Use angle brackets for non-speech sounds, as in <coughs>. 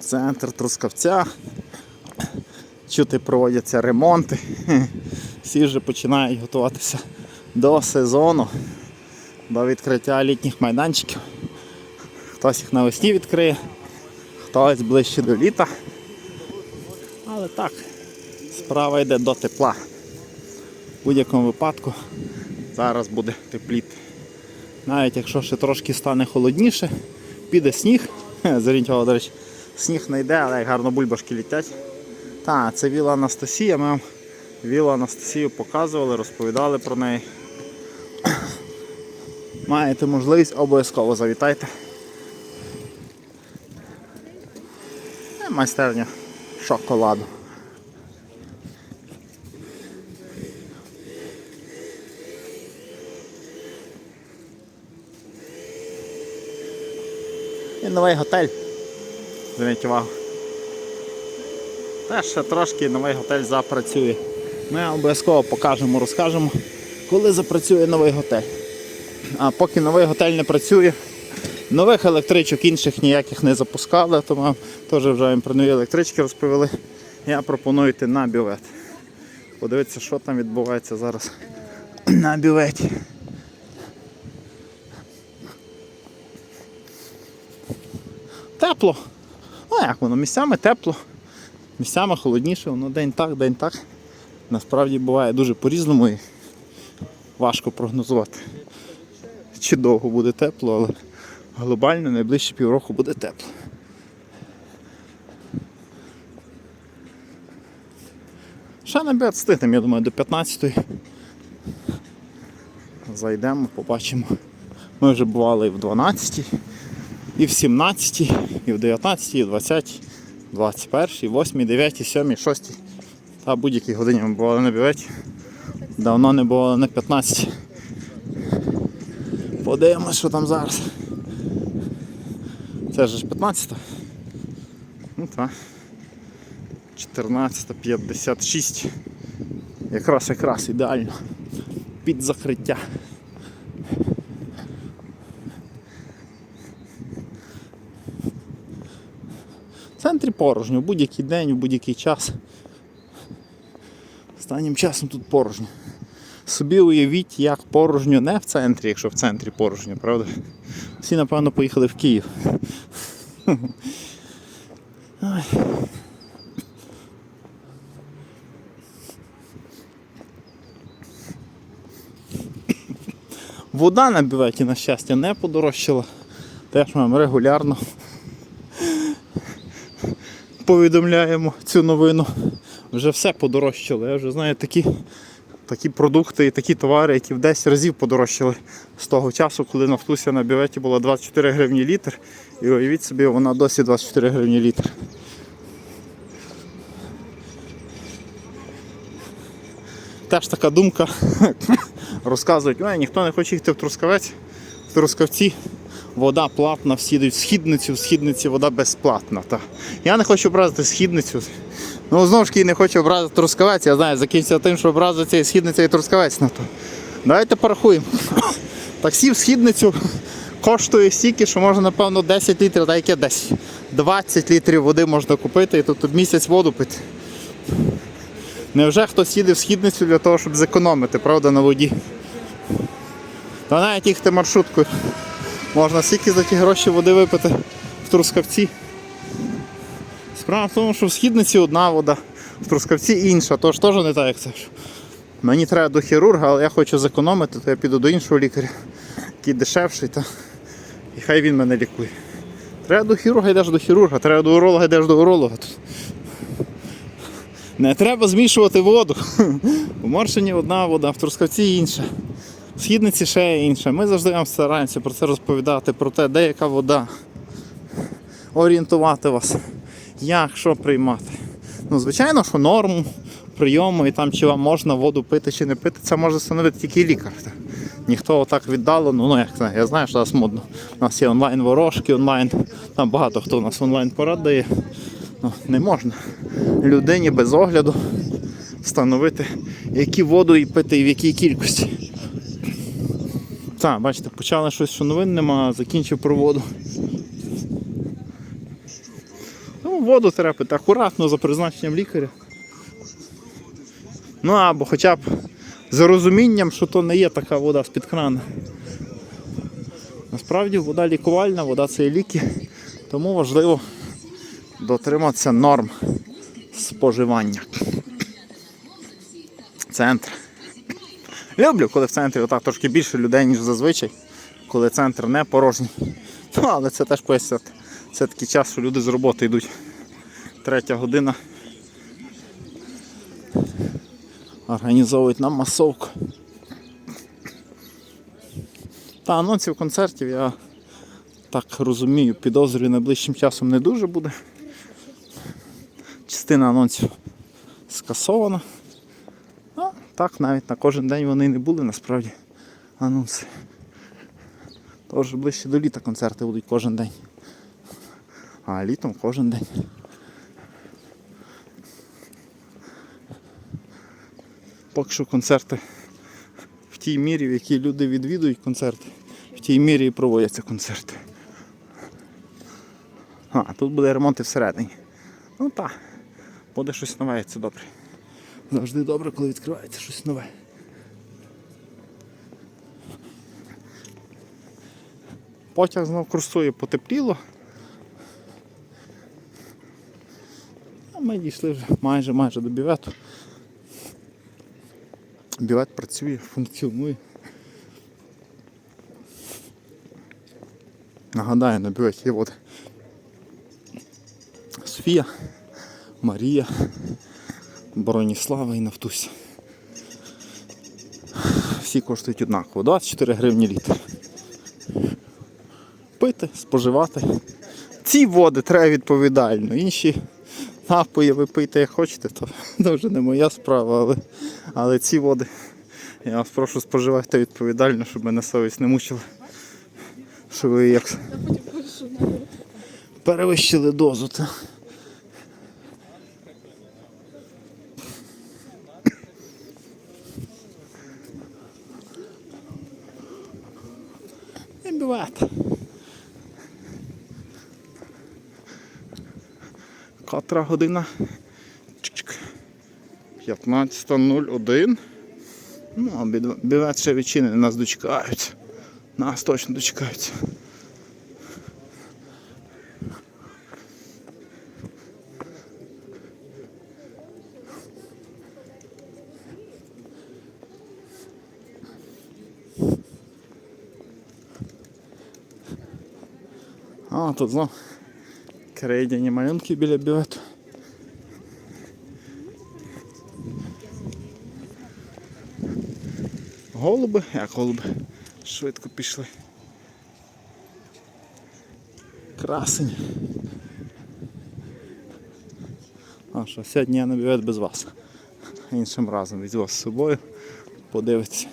Центр Трускавця. Чути проводяться ремонти. <laughs> Всі вже починають готуватися до сезону, до відкриття літніх майданчиків. Хтось їх навесні відкриє, хтось ближче до літа. Але так, справа йде до тепла. В будь-якому випадку зараз буде тепліти. Навіть якщо ще трошки стане холодніше, піде сніг. <laughs> Увагу, до речі, сніг не йде, але як гарно бульбашки літять. Так, це віла Анастасія. Ми вам вілу Анастасію показували, розповідали про неї. <coughs> Маєте можливість, обов'язково завітайте. Майстерня шоколаду. І новий готель. Зверніть увагу. Теж ще трошки новий готель запрацює. Ми обов'язково покажемо, розкажемо, коли запрацює новий готель. А поки новий готель не працює, нових електричок інших ніяких не запускали, тому теж вже про нові електрички розповіли. Я пропоную йти на бювет. Подивитися, що там відбувається зараз <clears throat> на бюветі. Тепло. Ну як воно, місцями тепло, місцями холодніше, воно день так, день так. Насправді буває дуже по-різному і важко прогнозувати. Чи довго буде тепло, але глобально найближчі півроку буде тепло. Ще на бюджет встигнемо, я думаю, до 15-ї. Зайдемо, побачимо. Ми вже бували і в 12-й, і в 17-й, і в 19-й, і в 20-й, 21-й, 8-й, 9-й, 7-й, 6-й. Та будь-якій годині ми бували на бюветі. Давно не було на 15. Подивимось, що там зараз. Це ж 15. Ну так. 14.56. Якраз якраз ідеально. Під закриття. Центрі порожньо, будь-який день, в будь-який час. Останнім часом тут порожньо. Собі уявіть, як порожньо не в центрі, якщо в центрі порожньо, правда? Всі, напевно, поїхали в Київ. Вода на бюветі, на щастя, не подорожчала. Теж ми регулярно повідомляємо цю новину. Вже все подорожчало. Я вже знаю такі, такі продукти і такі товари, які в 10 разів подорожчали з того часу, коли нафтуся на бюветі була 24 гривні літр. І уявіть собі, вона досі 24 гривні літр. Теж така думка. <laughs> Розказують, ніхто не хоче йти в Трускавець. В Трускавці вода платна, всі в східницю, в східниці вода безплатна. Та. Я не хочу образити східницю. Ну, знову ж таки, не хочу образити Трускавець. Я знаю, закінчиться тим, що образиться і східниця і Трускавець на то. Давайте порахуємо. <coughs> Таксі в східницю коштує стільки, що можна, напевно, 10 літрів, та яке десь 20 літрів води можна купити і тут місяць воду пити. Невже хтось їде в східницю для того, щоб зекономити, правда, на воді? Та навіть їхати маршруткою. Можна стільки за ті гроші води випити в Трускавці. Справа в тому, що в східниці одна вода, в Трускавці інша, тож теж не так, як це. Мені треба до хірурга, але я хочу зекономити, то я піду до іншого лікаря, який дешевший, та... і хай він мене лікує. Треба до хірурга, йдеш до хірурга, треба до уролога, йдеш до уролога. Не треба змішувати воду. <laughs> У Моршині одна вода, в Трускавці інша. Східниці ще інша. Ми завжди вам стараємося про це розповідати, про те, де яка вода. Орієнтувати вас, як, що приймати. Ну, звичайно, що норму прийому і там чи вам можна воду пити чи не пити, це може встановити тільки лікар. Ніхто отак віддалено, ну як знаю, я знаю, що зараз модно. У нас є онлайн ворожки, онлайн, там багато хто у нас онлайн порад дає. Ну, не можна людині без огляду встановити, які воду і пити і в якій кількості. Так, бачите, почали щось, що новин нема, закінчив про воду. Ну, воду треба пити акуратно за призначенням лікаря. Ну або хоча б з розумінням, що то не є така вода з-під крана. Насправді вода лікувальна, вода це є ліки, тому важливо дотриматися норм споживання. Центр. Люблю, коли в центрі отак трошки більше людей, ніж зазвичай, коли центр не порожній. <laughs> Ну, але це теж пояснює. Це такий час, що люди з роботи йдуть. Третя година. Організовують нам масовку. Та анонсів концертів я так розумію, підозрюю, найближчим часом не дуже буде. Частина анонсів скасована. Ну, так, навіть на кожен день вони не були насправді анонси. Тож ближче до літа концерти будуть кожен день. А літом кожен день. Поки що концерти в тій мірі, в якій люди відвідують концерти, в тій мірі і проводяться концерти. А, тут буде ремонт і всередині. Ну так, буде щось нове, це добре. Завжди добре, коли відкривається щось нове. Потяг знов курсує, потепліло. А ми дійшли вже майже майже до бівету. Бівет працює, функціонує. Нагадаю, на біветі є от Софія, Марія, Броніслава і Нафтуся. Всі коштують однаково. 24 гривні літр. Пити, споживати. Ці води треба відповідально. Інші напої ви пийте як хочете, то, <laughs> то вже не моя справа, але, але ці води я вас прошу споживати відповідально, щоб мене совість не мучила. Що ви як перевищили дозу. Та. Не бывает. Котра година? 15.01. Ну, бівет ще відчинений, нас дочекають. Нас точно дочекаються. А, тут знов крейдяні малюнки біля бювету. Голуби, як голуби, швидко пішли. Красень. А що, сьогодні я на бювет без вас. Іншим разом візьму з собою, подивитися.